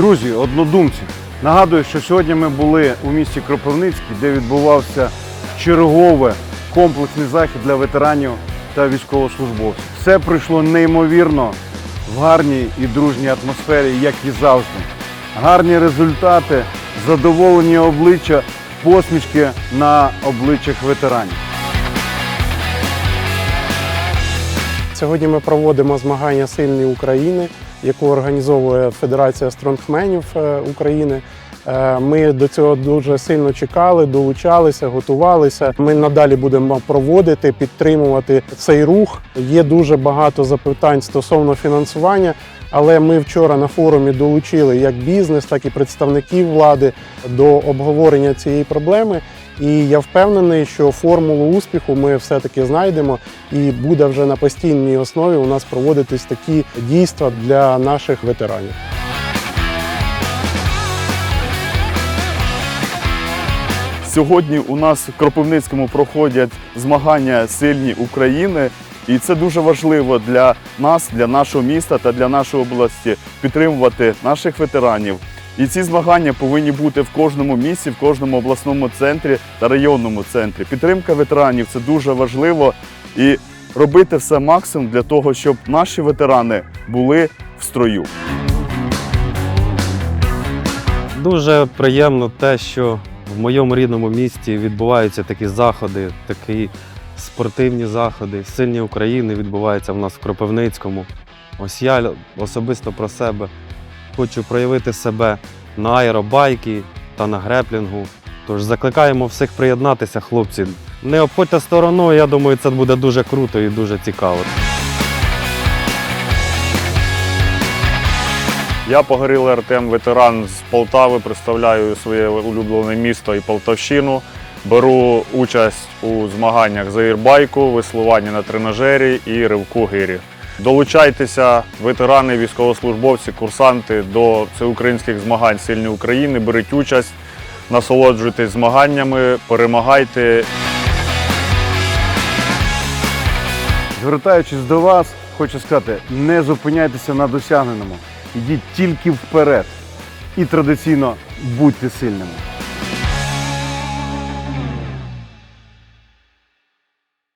Друзі, однодумці, нагадую, що сьогодні ми були у місті Кропивницький, де відбувався чергове комплексний захід для ветеранів та військовослужбовців. Все пройшло неймовірно в гарній і дружній атмосфері, як і завжди. Гарні результати, задоволені обличчя, посмішки на обличчях ветеранів. Сьогодні ми проводимо змагання Сильні України, яку організовує Федерація стронгменів е, України. Е, Ми до цього дуже сильно чекали, долучалися, готувалися. Ми надалі будемо проводити, підтримувати цей рух. Є дуже багато запитань стосовно фінансування, але ми вчора на форумі долучили як бізнес, так і представників влади до обговорення цієї проблеми. І я впевнений, що формулу успіху ми все-таки знайдемо, і буде вже на постійній основі у нас проводитись такі дійства для наших ветеранів. Сьогодні у нас в Кропивницькому проходять змагання сильні України, і це дуже важливо для нас, для нашого міста та для нашої області підтримувати наших ветеранів. І ці змагання повинні бути в кожному місті, в кожному обласному центрі та районному центрі. Підтримка ветеранів це дуже важливо і робити все максимум для того, щоб наші ветерани були в строю. Дуже приємно те, що в моєму рідному місті відбуваються такі заходи, такі спортивні заходи. Сильні України відбуваються в нас в Кропивницькому. Ось я особисто про себе хочу проявити себе на аеробайки та на греплінгу. Тож закликаємо всіх приєднатися, хлопці. Не обходьте стороною, я думаю, це буде дуже круто і дуже цікаво. Я Погорілий Артем, ветеран з Полтави, представляю своє улюблене місто і Полтавщину. Беру участь у змаганнях з аірбайку, веслування на тренажері і ривку гирі. Долучайтеся, ветерани, військовослужбовці, курсанти до всеукраїнських змагань Сильні України. Беріть участь, насолоджуйтесь змаганнями, перемагайте. Звертаючись до вас, хочу сказати, не зупиняйтеся на досягненому. Йдіть тільки вперед. І традиційно будьте сильними.